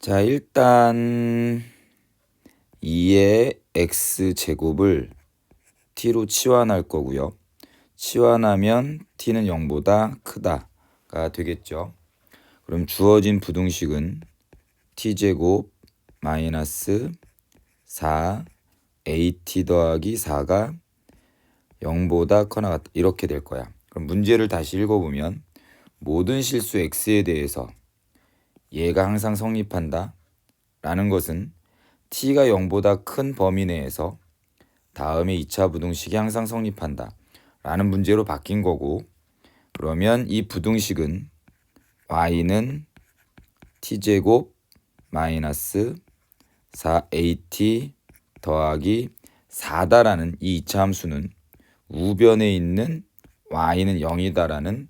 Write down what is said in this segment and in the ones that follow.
자, 일단 2의 x제곱을 t로 치환할 거고요. 치환하면 t는 0보다 크다가 되겠죠. 그럼 주어진 부등식은 t제곱 마이너스 4 at 더하기 4가 0보다 커나 같다. 이렇게 될 거야. 그럼 문제를 다시 읽어보면 모든 실수 x에 대해서 얘가 항상 성립한다. 라는 것은 t가 0보다 큰 범위 내에서 다음에 2차 부등식이 항상 성립한다. 라는 문제로 바뀐 거고 그러면 이 부등식은 y는 t제곱 마이너스 4at 더하기 4다라는 이 2차 함수는 우변에 있는 y는 0이다라는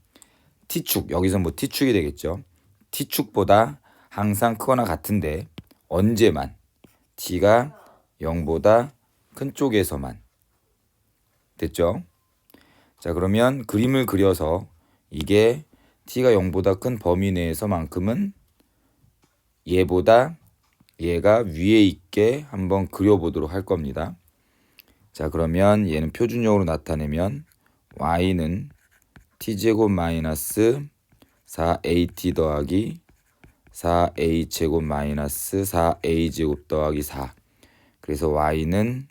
t축 여기서 뭐 t축이 되겠죠. T축보다 항상 크거나 같은데 언제만 t가 0보다 큰 쪽에서만 됐죠? 자 그러면 그림을 그려서 이게 t가 0보다 큰 범위 내에서만큼은 얘보다 얘가 위에 있게 한번 그려보도록 할 겁니다. 자 그러면 얘는 표준형으로 나타내면 y는 t제곱 마이너스 4at 더하기 4a 제곱 마이너스 4a 제곱 더하기 4 그래서 y는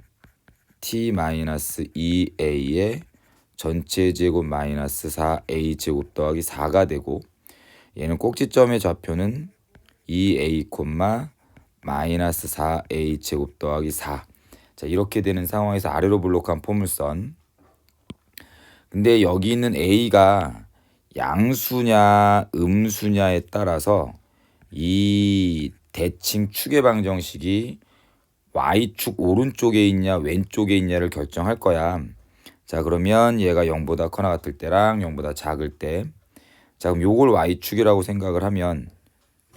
t 마이너스 2a의 전체 제곱 마이너스 4a 제곱 더하기 4가 되고 얘는 꼭지점의 좌표는 2a 콤마 마이너스 4a 제곱 더하기 4. 자 이렇게 되는 상황에서 아래로 블록한 포물선. 근데 여기 있는 a가 양수냐 음수냐에 따라서 이 대칭 축의 방정식이 y축 오른쪽에 있냐 왼쪽에 있냐를 결정할 거야. 자 그러면 얘가 0보다 커나 같을 때랑 0보다 작을 때. 자 그럼 요걸 y축이라고 생각을 하면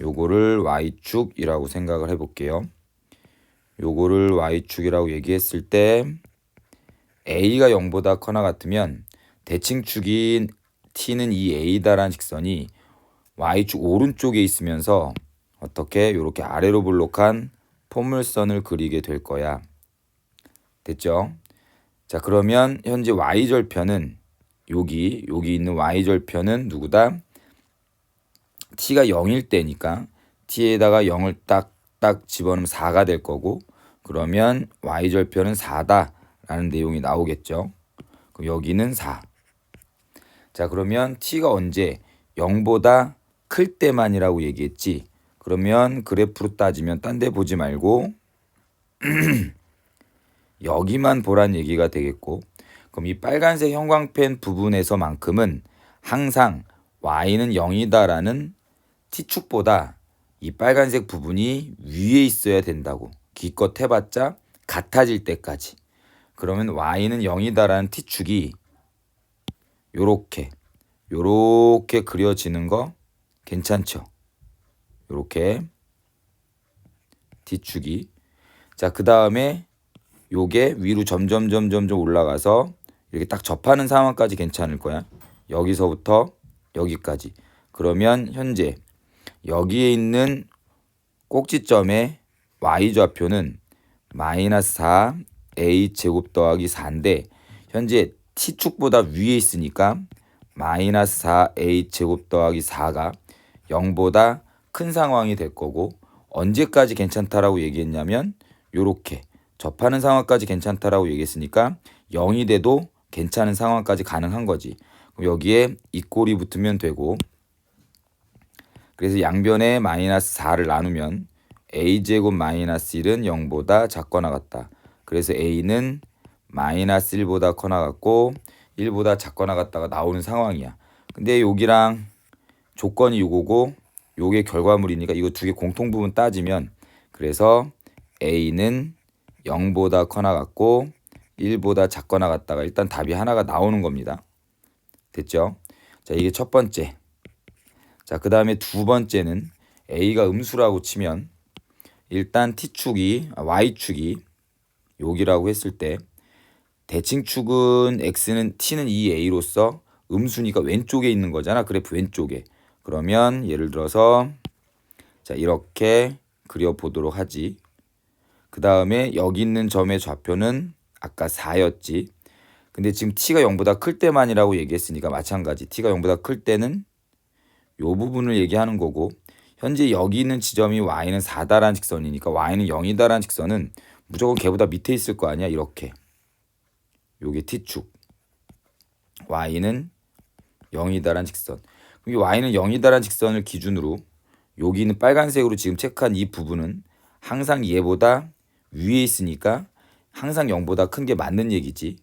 요거를 y축이라고 생각을 해볼게요. 요거를 y축이라고 얘기했을 때 a가 0보다 커나 같으면 대칭축인 t는 이 a다라는 직선이 y축 오른쪽에 있으면서 어떻게 이렇게 아래로 블록한 포물선을 그리게 될 거야. 됐죠? 자 그러면 현재 y절편은 여기 여기 있는 y절편은 누구다? t가 0일 때니까 t에다가 0을 딱딱 집어넣으면 4가 될 거고 그러면 y절편은 4다라는 내용이 나오겠죠. 그럼 여기는 4. 자 그러면 t가 언제 0보다 클 때만이라고 얘기했지. 그러면 그래프로 따지면 딴 데 보지 말고 여기만 보란 얘기가 되겠고 그럼 이 빨간색 형광펜 부분에서만큼은 항상 y는 0이다라는 t축보다 이 빨간색 부분이 위에 있어야 된다고 기껏 해봤자 같아질 때까지 그러면 y는 0이다라는 t축이 요렇게 요렇게 그려지는 거 괜찮죠? 요렇게 t축이. 자 그 다음에 요게 위로 점점 점점 점 올라가서 이렇게 딱 접하는 상황까지 괜찮을 거야. 여기서부터 여기까지. 그러면 현재 여기에 있는 꼭지점의 y좌표는 마이너스 4 a 제곱 더하기 4인데 현재 t축보다 위에 있으니까 마이너스 4 a 제곱 더하기 4가 0보다 큰 상황이 될 거고 언제까지 괜찮다라고 얘기했냐면 요렇게 접하는 상황까지 괜찮다라고 얘기했으니까 0이 돼도 괜찮은 상황까지 가능한 거지. 여기에 이 꼴이 붙으면 되고 그래서 양변에 마이너스 4를 나누면 a제곱 마이너스 1은 0보다 작거나 같다. 그래서 a는 마이너스 1보다 커나 같고 1보다 작거나 같다가 나오는 상황이야. 근데 여기랑 조건이 요거고 요게 결과물이니까 이거 두 개 공통 부분 따지면 그래서 a는 0보다 커나 같고 1보다 작거나 같다가 일단 답이 하나가 나오는 겁니다. 됐죠? 자, 이게 첫 번째. 자, 그 다음에 두 번째는 A가 음수라고 치면 일단 T축이, 아, Y축이 여기라고 했을 때 대칭축은 X는 T는 2A로서 음수니까 왼쪽에 있는 거잖아. 그래프 왼쪽에. 그러면 예를 들어서 자, 이렇게 그려보도록 하지. 그 다음에 여기 있는 점의 좌표는 아까 4였지. 근데 지금 t가 0보다 클 때만이라고 얘기했으니까 마찬가지. t가 0보다 클 때는 요 부분을 얘기하는 거고 현재 여기 있는 지점이 y는 4다라는 직선이니까 y는 0이다라는 직선은 무조건 걔보다 밑에 있을 거 아니야 이렇게 요게 t축. y는 0이다라는 직선. 이 y는 0이다라는 직선을 기준으로 여기 는 빨간색으로 지금 체크한 이 부분은 항상 얘보다 위에 있으니까 항상 0보다 큰 게 맞는 얘기지.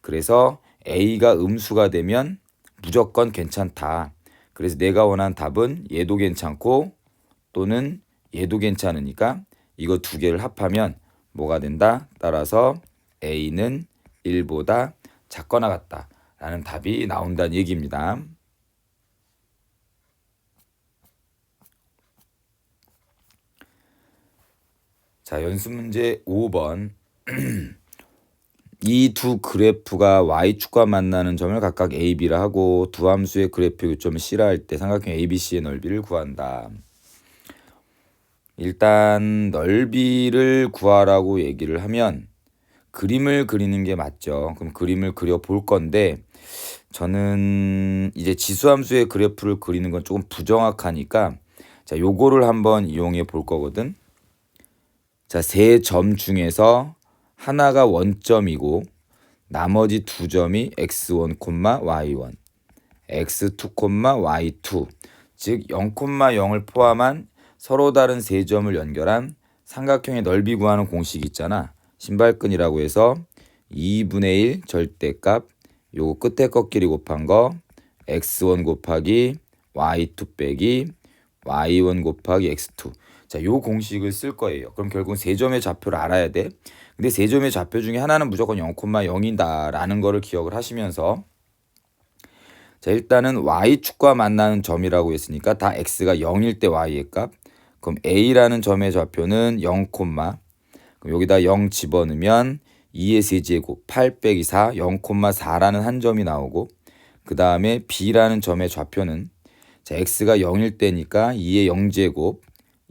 그래서 a가 음수가 되면 무조건 괜찮다. 그래서 내가 원하는 답은 얘도 괜찮고 또는 얘도 괜찮으니까 이거 두 개를 합하면 뭐가 된다? 따라서 A는 1보다 작거나 같다. 라는 답이 나온다는 얘기입니다. 자, 연습 문제 5번. 이 두 그래프가 y축과 만나는 점을 각각 a, b라 하고 두 함수의 그래프 요점을 C라 할 때 삼각형 ABC의 넓이를 구한다. 일단 넓이를 구하라고 얘기를 하면 그림을 그리는 게 맞죠. 그럼 그림을 그려 볼 건데 저는 이제 지수함수의 그래프를 그리는 건 조금 부정확하니까 자, 요거를 한번 이용해 볼 거거든. 자, 세 점 중에서 하나가 원점이고 나머지 두 점이 x1, y1, x2, y2 즉 0, 0을 포함한 서로 다른 세 점을 연결한 삼각형의 넓이 구하는 공식 있잖아. 신발끈이라고 해서 2분의 1 절대값 요거 끝에 꺾기리 곱한 거 x1 곱하기 y2 빼기 y1 곱하기 x2 자, 요 공식을 쓸 거예요. 그럼 결국 세 점의 좌표를 알아야 돼. 근데 세 점의 좌표 중에 하나는 무조건 0,0이다라는 거를 기억을 하시면서 자, 일단은 y축과 만나는 점이라고 했으니까 다 x가 0일 때 y의 값. 그럼 a라는 점의 좌표는 0, 그럼 여기다 0 집어넣으면 2의 세제곱 8 빼기 4, 0,4라는 한 점이 나오고 그 다음에 b라는 점의 좌표는 자, x가 0일 때니까 2의 0제곱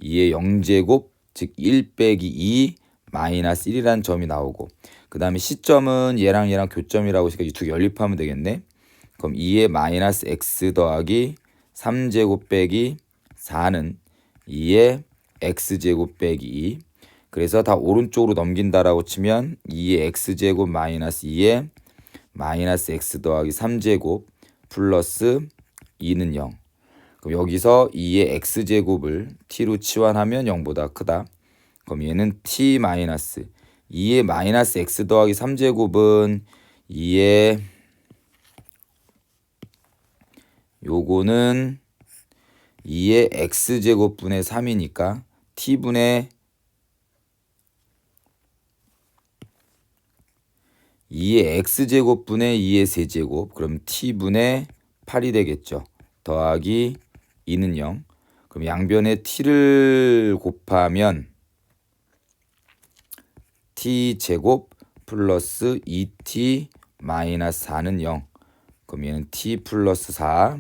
2의 0제곱 즉 1 빼기 2 마이너스 1이라는 점이 나오고 그 다음에 시점은 얘랑 얘랑 교점이라고 했으니까 이 두 개 연립하면 되겠네. 그럼 2의 마이너스 x 더하기 3제곱 빼기 4는 2의 x제곱 빼기 2 그래서 다 오른쪽으로 넘긴다라고 치면 2의 x제곱 마이너스 2의 마이너스 x 더하기 3제곱 플러스 2는 0 그럼 여기서 2의 x제곱을 t로 치환하면 0보다 크다. 그럼 얘는 t 마이너스 2의 마이너스 x 더하기 3제곱은 2의 요거는 2의 x제곱분의 3이니까 t분의 2의 x제곱분의 2의 세제곱 그럼 t분의 8이 되겠죠. 더하기 2는 0. 그럼 양변에 t를 곱하면 t 제곱 플러스 2t 마이너스 4는 0. 그럼 얘는 t 플러스 4,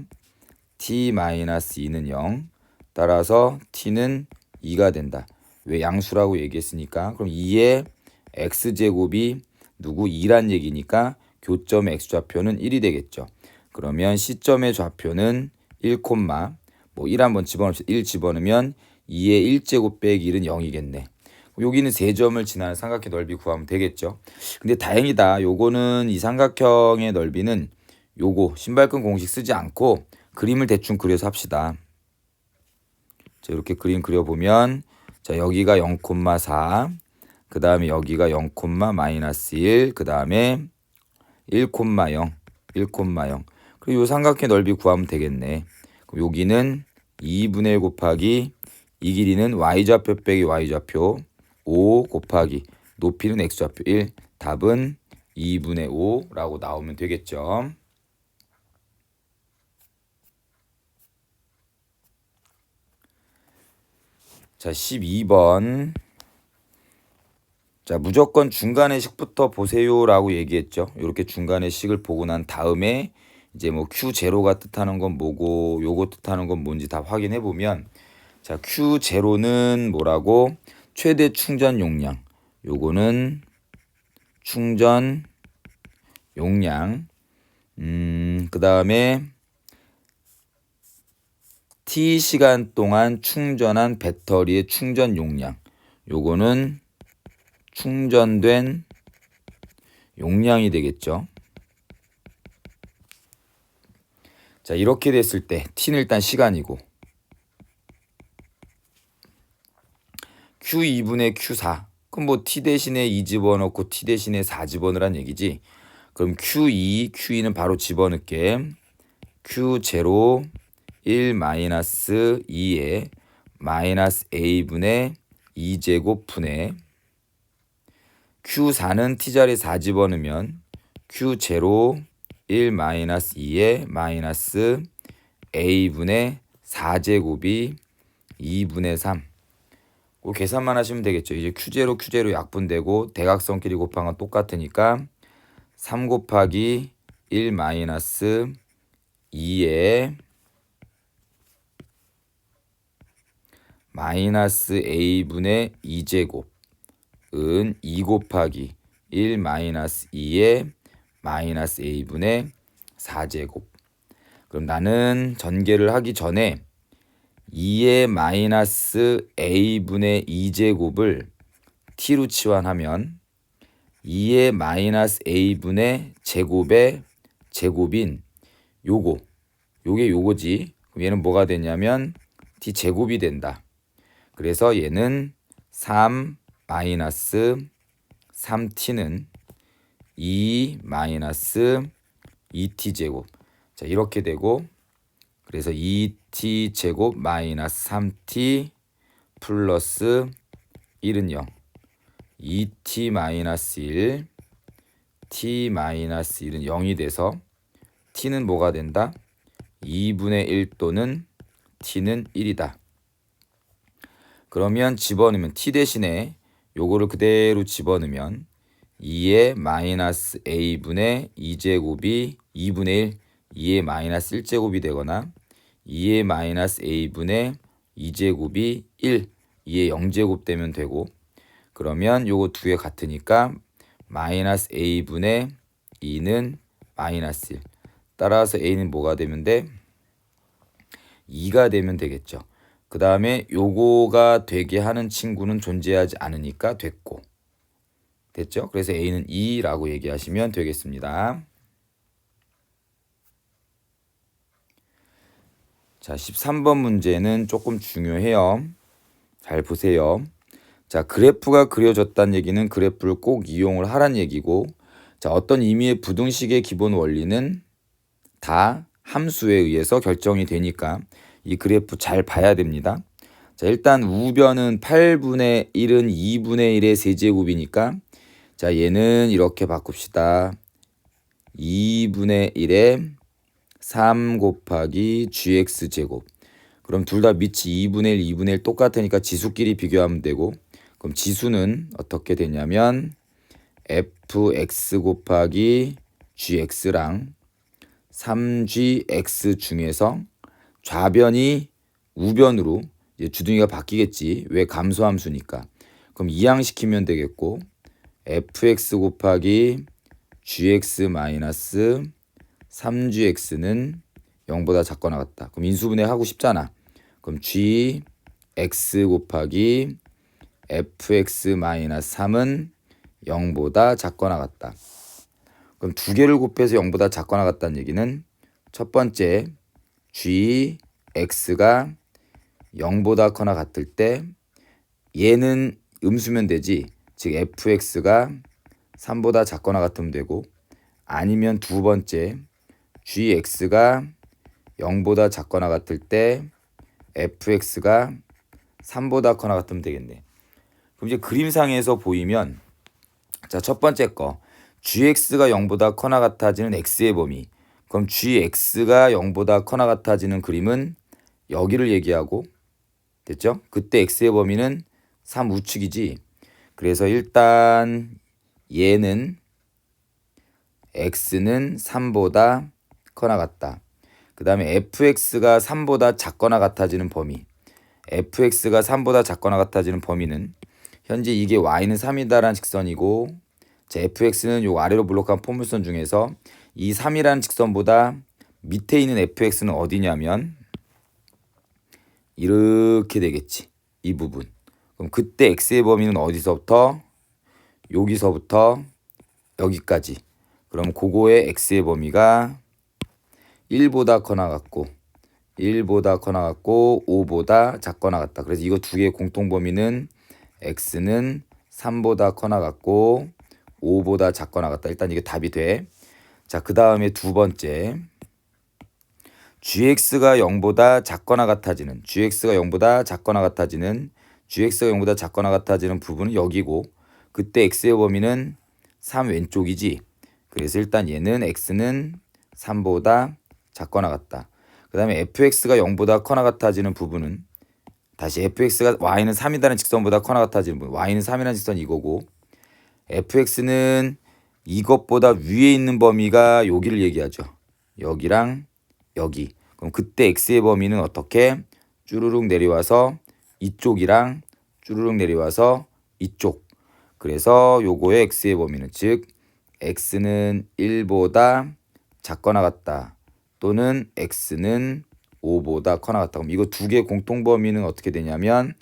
t 마이너스 2는 0. 따라서 t는 2가 된다. 왜 양수라고 얘기했으니까. 그럼 2의 x제곱이 누구 2란 얘기니까 교점의 x좌표는 1이 되겠죠. 그러면 시점의 좌표는 1, 뭐1 한번 집어넣읍시다. 1 집어넣으면 2의 1제곱 빼기 1은 0이겠네. 여기는 세 점을 지나는 삼각형 넓이 구하면 되겠죠. 근데 다행이다. 요거는 이 삼각형의 넓이는 요거 신발끈 공식 쓰지 않고 그림을 대충 그려서 합시다. 자, 이렇게 그림 그려보면 자, 여기가 0,4, 그 다음에 여기가 0, 마이너스 1, 그 다음에 1,0, 1,0. 그리고 요 삼각형 넓이 구하면 되겠네. 그럼 여기는 2분의 1 곱하기 이 길이는 y좌표 빼기 y좌표 5 곱하기 높이는 x좌표 1 답은 2분의 5라고 나오면 되겠죠. 자, 12번. 자, 무조건 중간의 식부터 보세요라고 얘기했죠. 이렇게 중간의 식을 보고 난 다음에 이제 뭐 Q 제로가 뜻하는 건 뭐고 요거 뜻하는 건 뭔지 다 확인해 보면 자, Q0는 뭐라고? 최대 충전 용량. 요거는 충전 용량. 음, 그다음에 T 시간 동안 충전한 배터리의 충전 용량. 요거는 충전된 용량이 되겠죠. 자, 이렇게 됐을 때 t는 일단 시간이고 q2분의 q4 그럼 뭐 t 대신에 2 집어넣고 t 대신에 4 집어넣으란 얘기지. 그럼 q2, q2는 바로 집어넣게. q0 1 마이너스 2에 마이너스 a분의 2제곱 분의 q4는 t자리 4 집어넣으면 q0 1 마이너스 2에 마이너스 a분의 4제곱이 2분의 3. 그 계산만 하시면 되겠죠. 이제 q0 q0 약분되고 대각선끼리 곱한 건 똑같으니까 3 곱하기 1 마이너스 2에 마이너스 a분의 2제곱 은2 곱하기 1 마이너스 2에 마이너스 a분의 4제곱. 그럼 나는 전개를 하기 전에 2의 마이너스 a분의 2제곱을 t로 치환하면 2의 마이너스 a분의 제곱의 제곱인 요거 요게 요거지. 그럼 얘는 뭐가 되냐면 t 제곱이 된다. 그래서 얘는 3 마이너스 3t는 2 마이너스 2t 제곱. 자, 이렇게 되고 그래서 2t 제곱 마이너스 3t 플러스 1은 0. 2t 마이너스 1 t 마이너스 1은 0이 돼서 t는 뭐가 된다? 2분의 1 또는 t는 1이다. 그러면 집어넣으면 t 대신에 요거를 그대로 집어넣으면 2의 마이너스 a분의 2제곱이 2분의 1, 2의 마이너스 1제곱이 되거나 2의 마이너스 a분의 2제곱이 1, 2의 0제곱 되면 되고 그러면 요거 두 개 같으니까 마이너스 a분의 2는 마이너스 1 따라서 a는 뭐가 되면 돼? 2가 되면 되겠죠. 그 다음에 요거가 되게 하는 친구는 존재하지 않으니까 됐고 됐죠? 그래서 A는 2라고 얘기하시면 되겠습니다. 자, 13번 문제는 조금 중요해요. 잘 보세요. 자, 그래프가 그려졌다는 얘기는 그래프를 꼭 이용을 하란 얘기고, 자, 어떤 의미의 부등식의 기본 원리는 다 함수에 의해서 결정이 되니까 이 그래프 잘 봐야 됩니다. 자, 일단 우변은 8분의 1은 2분의 1의 세제곱이니까 자, 얘는 이렇게 바꿉시다. 2분의 1에 3 곱하기 gx 제곱. 그럼 둘 다 밑이 2분의 1, 2분의 1 똑같으니까 지수끼리 비교하면 되고 그럼 지수는 어떻게 되냐면 fx 곱하기 gx랑 3gx 중에서 좌변이 우변으로 주둥이가 바뀌겠지. 왜 감소함수니까. 그럼 이항시키면 되겠고 fx 곱하기 gx 마이너스 3gx는 0보다 작거나 같다. 그럼 인수분해 하고 싶잖아. 그럼 gx 곱하기 fx 마이너스 3은 0보다 작거나 같다. 그럼 두 개를 곱해서 0보다 작거나 같다는 얘기는 첫 번째 gx가 0보다 커나 같을 때 얘는 음수면 되지. 즉 fx가 3보다 작거나 같으면 되고 아니면 두 번째 gx가 0보다 작거나 같을 때 fx가 3보다 커나 같으면 되겠네. 그럼 이제 그림상에서 보이면 자, 첫 번째 거 gx가 0보다 커나 같아지는 x의 범위. 그럼 gx가 0보다 커나 같아지는 그림은 여기를 얘기하고 됐죠? 그때 x의 범위는 3 우측이지. 그래서 일단 얘는 x는 3보다 커나 같다. 그 다음에 fx가 3보다 작거나 같아지는 범위. fx가 3보다 작거나 같아지는 범위는 현재 이게 y는 3이다라는 직선이고 자, fx는 요 아래로 블록한 포물선 중에서 이 3이라는 직선보다 밑에 있는 fx는 어디냐면 이렇게 되겠지. 이 부분. 그럼 그때 x의 범위는 어디서부터 여기서부터 여기까지. 그럼 그거의 x의 범위가 1보다 커나 같고 1보다 커나 같고 5보다 작거나 같다. 그래서 이거 두 개의 공통 범위는 x는 3보다 커나 같고 5보다 작거나 같다. 일단 이게 답이 돼. 자, 그 다음에 두 번째. gx가 0보다 작거나 같아지는 gx가 0보다 작거나 같아지는 gx가 0보다 작거나 같아지는 부분은 여기고 그때 x의 범위는 3 왼쪽이지. 그래서 일단 얘는 x는 3보다 작거나 같다. 그 다음에 fx가 0보다 커나 같아지는 부분은 다시 fx가 y는 3이라는 직선보다 커나 같아지는 부분. y는 3이라는 직선 이거고 fx는 이것보다 위에 있는 범위가 여기를 얘기하죠. 여기랑 여기. 그럼 그때 x의 범위는 어떻게? 쭈루룩 내려와서 이쪽이랑 쭈루룩 내려와서 이쪽. 그래서 요거의 x의 범위는 즉 x는 1보다 작거나 같다. 또는 x는 5보다 커나 같다. 그럼 이거 두 개 공통 범위는 어떻게 되냐면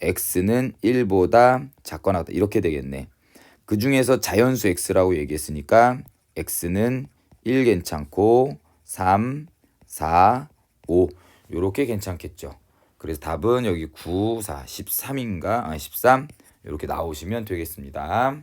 x는 1보다 작거나 같다. 이렇게 되겠네. 그 중에서 자연수 x라고 얘기했으니까 x는 1 괜찮고 3, 4, 5 요렇게 괜찮겠죠. 그래서 답은 여기 9, 4, 13인가? 아, 13 이렇게 나오시면 되겠습니다.